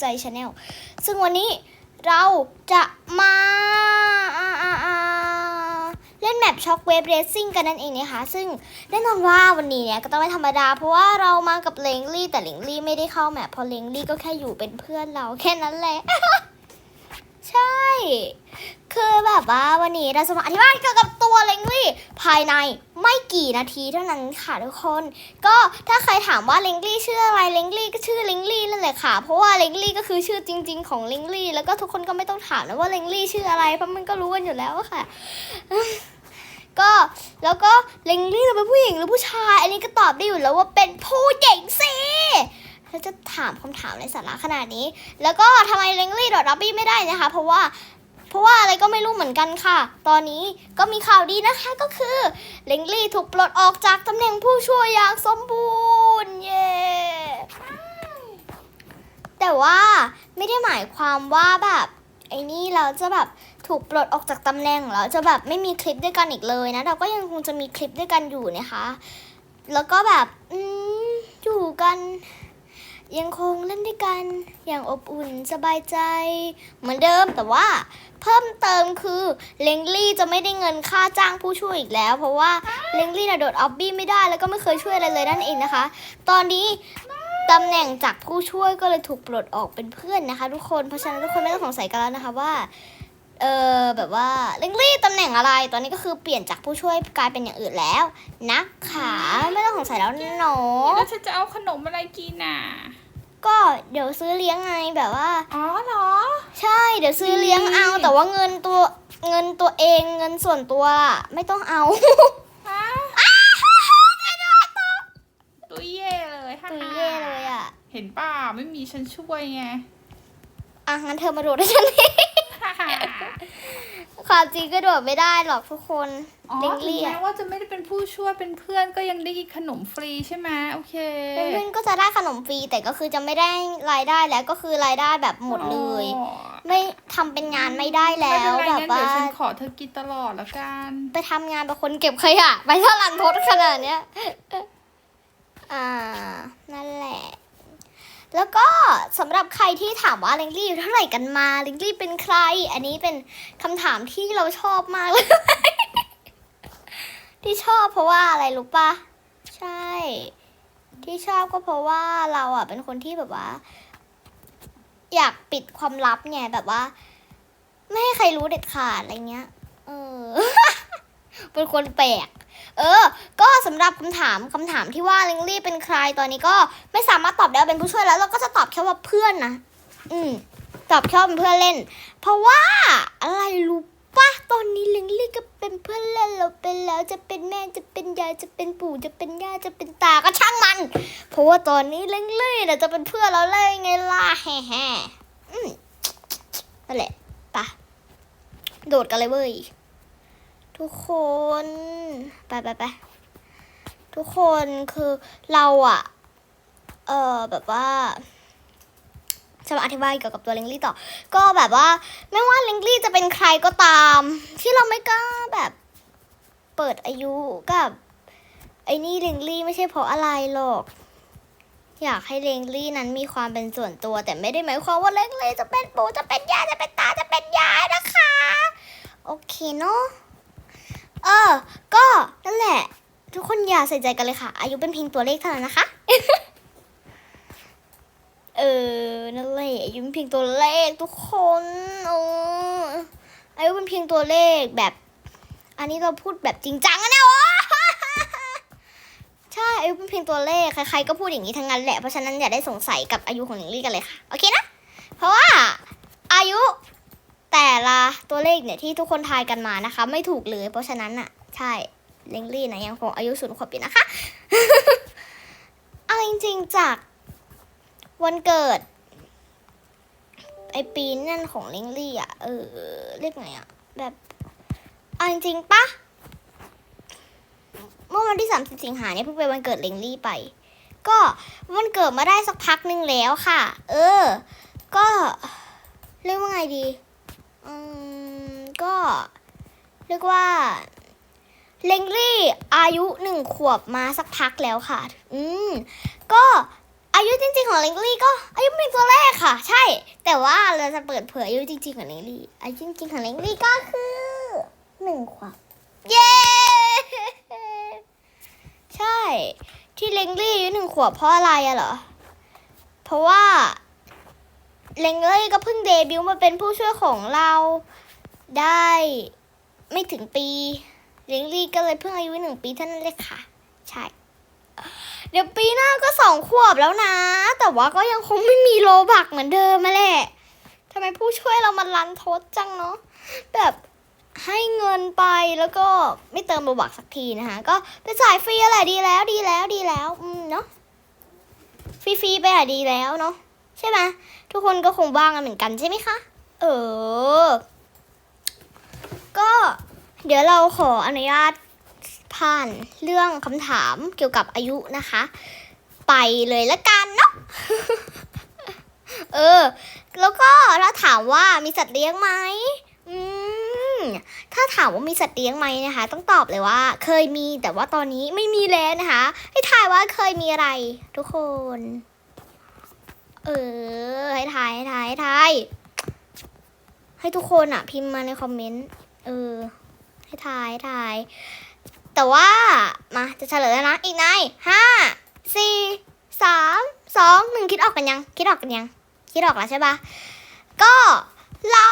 ใจชาแนลซึ่งวันนี้เราจะมาาาเล่นแมปช็อคเวฟเรซซิ่งกันนั่นเองนะคะ ซึ่งแน่นอนว่าวันนี้เนี่ยก็ต้องไม่ธรรมดา เพราะว่าเรามากับเลงลี่แต่เลงลี่ไม่ได้เข้าแมปเพราะเลงลี่ก็แค่อยู่เป็นเพื่อนเราแค่นั้นแหละ ใช่ คือแบบว่าวันนี้เราจะมาอธิบายเกี่ยวกับตัวเลงลี่ภายในไม่กี่นาทีเท่านั้นค่ะทุกคน ก็ถ้าใครถามว่าเลงลี่ชื่ออะไรเลงลี่ก็ชื่อเลงลี่นั่นแหละค่ะ เพราะว่าเลงลี่ก็คือชื่อจริง ๆ ของเลงลี่ แล้วก็ทุกคนก็ไม่ต้องถามนะว่าเลงลี่ชื่ออะไร เพราะมันก็รู้กันอยู่แล้วค่ะ ก็แล้วก็เลงลี่เราเป็นผู้หญิงหรือผู้ชาย อันนี้ก็ตอบได้อยู่แล้วว่าเป็นผู้หญิงสิ แล้วจะถามคำถามในสาระขนาดนี้ แล้วก็ทำไมเลงลี่ดอดรับบี้ไม่ได้นะคะ เพราะว่าเพราะว่าอะไรก็ไม่รู้เหมือนกันค่ะ ตอนนี้ก็มีข่าวดีนะคะก็คือเลงลี่ถูกปลดออกจากตำแหน่งผู้ช่วยอย่างสมบูรณ์เย้แต่ว่าไม่ได้หมายความว่าแบบไอ้นี่เราจะแบบถูกปลดออกจากตำแหน่งแล้วจะแบบไม่มีคลิปด้วยกันอีกเลยนะ เราก็ยังคงจะมีคลิปด้วยกันอยู่นะคะ แล้วก็แบบ อืมอยู่กัน ยังคงเล่นด้วยกันอย่างอบอุ่นสบายใจ เหมือนเดิมแต่ว่า เพิ่มเติมคือเลงลี่จะไม่ได้เงินค่าจ้างผู้ช่วยอีกแล้ว เพราะว่าเลงลี่น่ะโดดออบบี้ไม่ได้แล้วก็ไม่เคยช่วยอะไรเลยนั่นเองนะคะ ตอนนี้ตำแหน่งจากผู้ช่วยก็เลยถูกปลดออกเป็นเพื่อนนะคะ ทุกคนเพราะฉะนั้นทุกคนไม่ต้องสงสัยกันแล้วนะคะว่าเออแบบว่าเลงลี่ตำแหน่งอะไรตอนนี้ก็คือเปลี่ยนจากผู้ช่วยกลายเป็นอย่างอื่นแล้วนะคะไม่ต้องสงสัยแล้วเนาะแล้วฉันจะเอาขนมอะไรกินน่ะ ก็เดี๋ยวซื้อเลี้ยงไงแบบว่า อ๋อเหรอ ใช่เดี๋ยวซื้อเลี้ยงเอาดีแต่ว่าเงินตัวเงินตัวเองเงินส่วนตัวไม่ต้องเอาฮะตัวเย่เลยฮ่าตุยเย่เลยอะ เห็นป่าไม่มีฉันช่วยไง อะงั้นเธอมาโดดให้ฉันดิฮ่าฮ่า ความจริงก็โดดไม่ได้หรอกทุกคนอ๋อเล็งถึงเลี่ยแม้ว่าจะไม่ได้เป็นผู้ช่วยเป็นเพื่อนก็ยังได้กินขนมฟรีใช่ไหมโอเคเพื่อนๆก็จะได้ขนมฟรีแต่ก็คือจะไม่ได้รายได้แล้วก็คือรายได้แบบหมดเลย อ๋อไม่ทำเป็นงานไม่ได้แล้ไม่วเป็นไรแบบงั้นว่า เดี๋ยวฉันขอเธอกินตลอดละกัน ไปทำงานเป็นคนเก็บขยะไปถ้ารันทดขนาดเนี้ย อ่า นั่นแหละ แล้วก็สำหรับใครที่ถามว่าลิงลี่อยู่เท่าไหร่กันมาลิงลี่เป็นใคร อันนี้เป็นคำถามที่เราชอบมากเลย ที่ชอบเพราะว่าอะไรรู้ปะใช่ ที่ชอบก็เพราะว่าเราอะเป็นคนที่แบบว่า อยากปิดความลับไงแบบว่า ไม่ให้ใครรู้เด็ดขาดอะไรเงี้ย เออ เป็นคนแปลก เออ สำหรับคำถามคำถามที่ว่าลิงลี่เป็นใครตอนนี้ก็ไม่สามารถตอบได้เป็นผู้ช่วยแล้ว เราก็จะตอบแค่ว่าเพื่อนนะอืมตอบแค่ว่าเป็นเพื่อนเล่น เพราะว่าอะไรรู้ปะตอนนี้ลิงลี่ก็เป็นเพื่อนเล่นเราเป็นแล้วจะเป็นแม่จะเป็นยายจะเป็นปู่จะเป็นย่าจะเป็นตาก็ช่างมัน เพราะว่าตอนนี้ลิงลี่เนี่ยจะเป็นเพื่อนเราเลยไงล่ะแฮ่แฮ่อืมนั่นแหละไปะโดดกันเลยเว้ยทุกคน ไปไปไป ทุกคนคือเราอะเออแบบว่าจะมาอธิบายเกี่ยวกับตัวลิงลี่ต่อ ก็แบบว่าไม่ว่าลิงลี่จะเป็นใครก็ตาม ที่เราไม่กล้าแบบเปิดอายุกับ ไอ้นี่ลิงลี่ไม่ใช่เพราะอะไรหรอก อยากให้ลิงลี่นั้นมีความเป็นส่วนตัว แต่ไม่ได้หมายความว่าลิงลี่จะเป็นปู่จะเป็นย่าจะเป็นตาจะเป็นยายนะคะ โอเคเนาะเออ ก็นั่นแหละ ทุกคนอย่าใส่ใจกันเลยค่ะ อายุเป็นเพียงตัวเลขเท่านั้นนะคะ เออ นั่นแหละอายุเป็นเพียงตัวเลขทุกคนเอออายุเป็นเพียงตัวเลขแบบ อันนี้เราพูดแบบจริงจังอะนะโอ้ใช่อายุเป็นเพียงตัวเลขใครๆก็พูดอย่างนี้ทั้งนั้นแหละเพราะฉะนั้นอย่าได้สงสัยกับอายุของลิงลี่กันเลยค่ะโอเคนะเพราะว่าอายุแต่ละตัวเลขเนี่ยที่ทุกคนทายกันมานะคะ ไม่ถูกเลย เพราะฉะนั้นอะใช่ เลงลี่นะยังคงอายุศูนย์ขวบอยู่นะคะ เอาจริงๆจากวันเกิด ไอปีนั่นของเลงลี่อะ เออ เรียกไงอะ แบบเอาจริงๆปะเมื่อวันที่30สิบสิงหาเนี่ยเพิ่งเป็นวันเกิดเลงลี่ไป ก็วันเกิดมาได้สักพักหนึ่งแล้วค่ะ เออ ก็เรียกว่าไงดี อืม ก็เรียกว่า เลงลี่อายุหนึ่งขวบมาสักพักแล้วค่ะ อืม ก็อายุจริงๆของเลงลี่ก็อายุเป็นตัวแรกค่ะ ใช่ แต่ว่าเราจะเปิดเผยอายุจริงๆของเลงลี่อายุจริงๆของเลงลี่ก็คือหนึ่งขวบ เย้ ใช่ ที่เลงลี่อายุหนึ่งขวบเพราะอะไรอะเหรอ เพราะว่าเลงลี่ก็เพิ่งเดบิวต์มาเป็นผู้ช่วยของเราได้ไม่ถึงปี ลิงลี่ก็เลยเพิ่งอายุหนึ่งปีเท่านั้นเลยค่ะ ใช่ เดี๋ยวปีหน้าก็สองขวบแล้วนะ แต่ว่าก็ยังคงไม่มีโลบักเหมือนเดิมมาแหละทำไมผู้ช่วยเรามันรันทดจังเนาะแบบให้เงินไปแล้วก็ไม่เติมโลบักสักทีนะคะก็ไปจ่ายฟรีอะไรดีแล้วดีแล้วดีแล้วอืมเนาะฟรีๆไปอะดีแล้วเนาะใช่ไหมทุกคนก็คงบ้างกันเหมือนกันใช่ไหมคะ เออ เดี๋ยวเราขออนุญาตผ่านเรื่องคำถามเกี่ยวกับอายุนะคะ ไปเลยละกันเนาะเออ แล้วก็ถ้าถามว่ามีสัตว์เลี้ยงไหมอืมถ้าถามว่ามีสัตว์เลี้ยงไหมนะคะ ต้องตอบเลยว่า เคยมีแต่ว่าตอนนี้ไม่มีแล้วนะคะ ให้ทายว่าเคยมีอะไร ทุกคน เออ ให้ทายให้ทายให้ทายให้ทุกคนอะพิมพ์มาในคอมเมนต์ เออ ให้ทายทาย แต่ว่ามาจะเฉลยแล้วนะ อีกในห้าสี่สามสองหนึ่งคิดออกกันยัง คิดออกกันยัง คิดออกแล้วใช่ปะก็เรา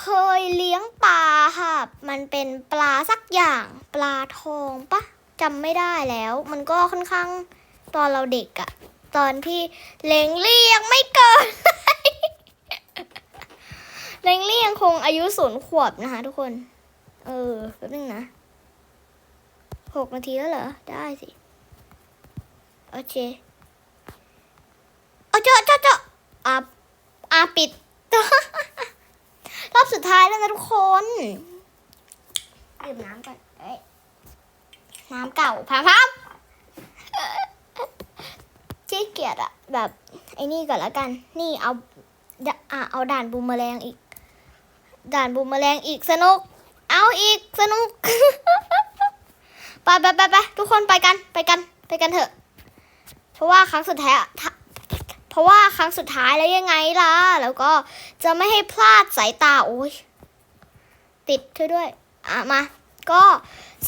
เคยเลี้ยงปลาค่ะ มันเป็นปลาสักอย่างปลาทองปะจำไม่ได้แล้ว มันก็ค่อนข้างตอนเราเด็กอะตอนที่เล้งเลี่ยังไม่เกิดเล้งเลี่ยังคงอายุศูนย์ขวบนะคะทุกคน เออแป๊บนึงนะหกนาทีแล้วเหรอ ได้สิ โอเคเอาเจาะเจาะเจาะอะอะปิด รอบสุดท้ายแล้วนะทุกคนดื่มน้ำก่อนเอ้ยน้ำเก่าพามพามจี้เกียจอะแบบ ไอ้นี่ก่อนล้วกัน นี่เอาดะอะเอาด่านบูมแมลงอีก ด่านบูมแมลงอีกสนุก เอาอีกสนุก ไปไปไปไปทุกคนไปกันไปกันไปกันเถอะ เพราะว่าครั้งสุดท้ายเพราะว่าครั้งสุดท้ายแล้วยังไงล่ะ แล้วก็จะไม่ให้พลาดสายตาโอ้ยติดเธอด้วย อะมา ก็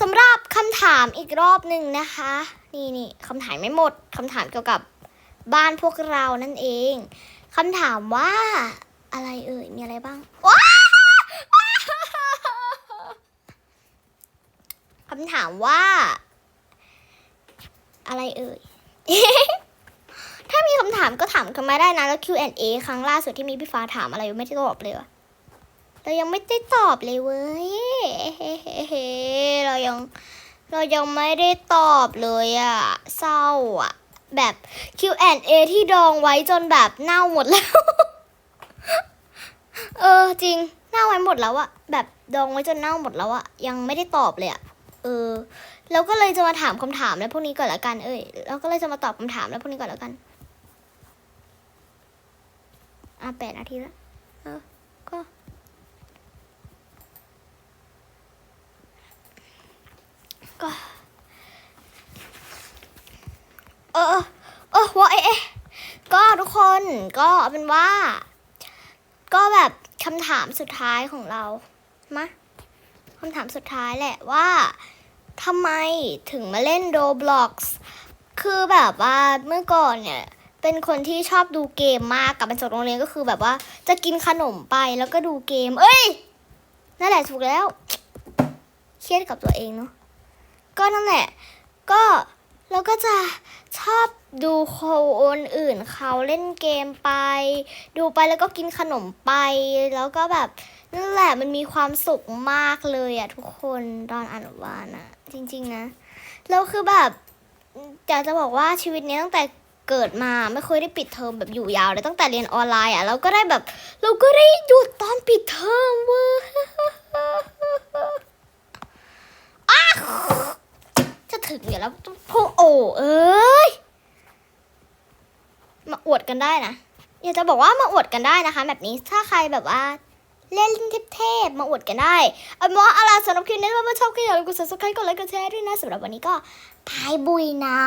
สำหรับคำถามอีกรอบหนึ่งนะคะ นี่นี่คำถามไม่หมดคำถามเกี่ยวกับบ้านพวกเรานั่นเองคำถามว่าอะไรเอ่ยมีอะไรบ้างว้า คำถามว่า อะไรเอ่ย ถ้ามีคำถามก็ถามกันมาได้นะแล้ว Q&A ครั้งล่าสุดที่มีพี่ฟ้าถามอะไรไม่ได้ตอบเลยวะเรายังไม่ได้ตอบเลยเว้ยเรายังเรายังไม่ได้ตอบเลยอะเศร้าอะแบบ Q&A ที่ดองไว้จนแบบเน่าหมดแล้ว เออจริงเน่าไว้หมดแล้วอะแบบดองไว้จนเน่าหมดแล้วอะยังไม่ได้ตอบเลยอะ เออเราก็เลยจะมาถามคำถามแล้วพวกนี้ก่อนละกัน เอ้ยเราก็เลยจะมาตอบคำถามแล้วพวกนี้ก่อนละกัน อะแปดนาทีแล้วเออก็ก็เออเออว่าเอ๊ะเอ๊ะก็ทุกคนก็เอาเป็นว่า ก็แบบคำถามสุดท้ายของเรา มาคำถามสุดท้ายแหละว่า ทำไมถึงมาเล่น Roblox คือแบบว่าเมื่อก่อนเนี่ย เป็นคนที่ชอบดูเกมมากกลับมาจากโรงเรียนก็คือแบบว่าจะกินขนมไปแล้วก็ดูเกม เอ้ย นั่นแหละถูกแล้ว เครียดกับตัวเองเนาะก็นั่นแหละ ก็เราก็จะชอบดูคนอื่นเขาเล่นเกมไป ดูไปแล้วก็กินขนมไปแล้วก็แบบ นั่นแหละมันมีความสุขมากเลยอะทุกคนตอนอนุบาลอะจริง ๆ นะแล้วคือแบบอยากจะบอกว่าชีวิตนี้ตั้งแต่เกิดมาไม่เคยได้ปิดเทอมแบบอยู่ยาวเลยตั้งแต่เรียนออนไลน์อะเราก็ได้แบบ เราก็ได้หยุดตอนปิดเทอมเว้ยอ้าจะถึงอยู่แล้วพวกโอ้เอ้ยมาอวดกันได้นะอยากจะบอกว่ามาอวดกันได้นะคะ แบบนี้ถ้าใครแบบว่า เล่นเทพๆมาอวดกันได้เอาเป็นว่าอะไรสำหรับคลิปนี้ถ้าชอบก็อย่าลืมกด subscribe กดไลค์กดแชร์ด้วยนะสำหรับวันนี้ก็พายบุยนะ